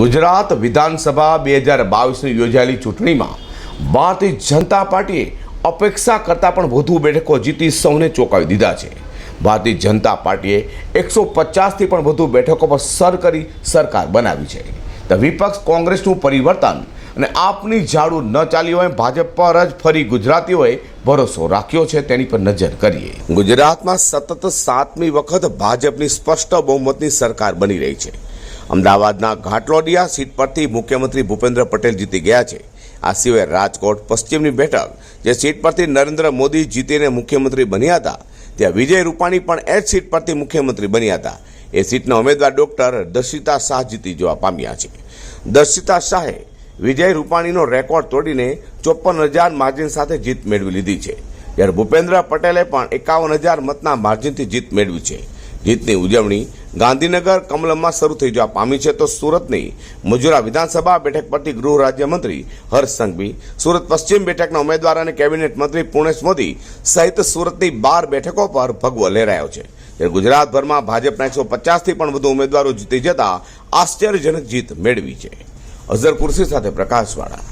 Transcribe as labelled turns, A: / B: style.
A: ગુજરાત વિધાનસભા બે હજાર બાવીસની યોજાયેલી ચૂંટણીમાં ભારતીય જનતા પાર્ટીએ અપેક્ષા કરતાં પણ વધુ બેઠકો જીતી સૌને ચોંકાવી દીધા છે. ભારતીય જનતા પાર્ટીએ એકસો પચાસથી પણ વધુ બેઠકો પર સર કરી સરકાર બનાવી છે. તો વિપક્ષ કોંગ્રેસનું પરિવર્તન અને આપની ઝાડુ ન ચાલી હોય ભાજપ પર જ ફરી ગુજરાતીઓએ ભરોસો રાખ્યો છે તેની પર નજર કરીએ. ગુજરાતમાં સતત સાતમી વખત ભાજપની સ્પષ્ટ બહુમતની સરકાર બની રહી છે. અમદાવાદના ઘાટલોડિયા સીટ પરથી મુખ્યમંત્રી ભૂપેન્દ્ર પટેલ જીતી ગયા છે. આ સિવાય રાજકોટ પશ્ચિમની બેઠક, જે સીટ પરથી નરેન્દ્ર મોદી જીતીને મુખ્યમંત્રી બન્યા હતા, ત્યાં વિજય રૂપાણી પણ એ જ સીટ પરથી મુખ્યમંત્રી બન્યા હતા. એ સીટના ઉમેદવાર ડૉક્ટર દર્શિતા શાહ જીતી જવા પામ્યા છે. દર્શિતા શાહે વિજય રૂપાણીનો રેકોર્ડ તોડીને ચોપન હજાર માર્જિન સાથે જીત મેળવી લીધી છે. જ્યારે ભૂપેન્દ્ર પટેલે પણ એકાવન હજાર મતના માર્જિનથી જીત મેળવી છે. જીતની ઉજવણી ગાંધીનગર કમલમમાં શરૂ થઈ જવા પામી છે તો સુરતની મજુરા વિધાનસભા બેઠક પરથી ગૃહ રાજ્યમંત્રી હર્ષ સંઘવી, સુરત પશ્ચિમ બેઠકના ઉમેદવાર અને કેબિનેટ મંત્રી પૂર્ણેશ મોદી સહિત સુરતની બાર બેઠકો પર ભગવો લહેરાયો છે. ત્યારે ગુજરાતભરમાં ભાજપના એકસો પચાસથી પણ વધુ ઉમેદવારો જીતી જતા આશ્ચર્યજનક જીત મેળવી છે. અઝર કુર્સી સાથે પ્રકાશવાળા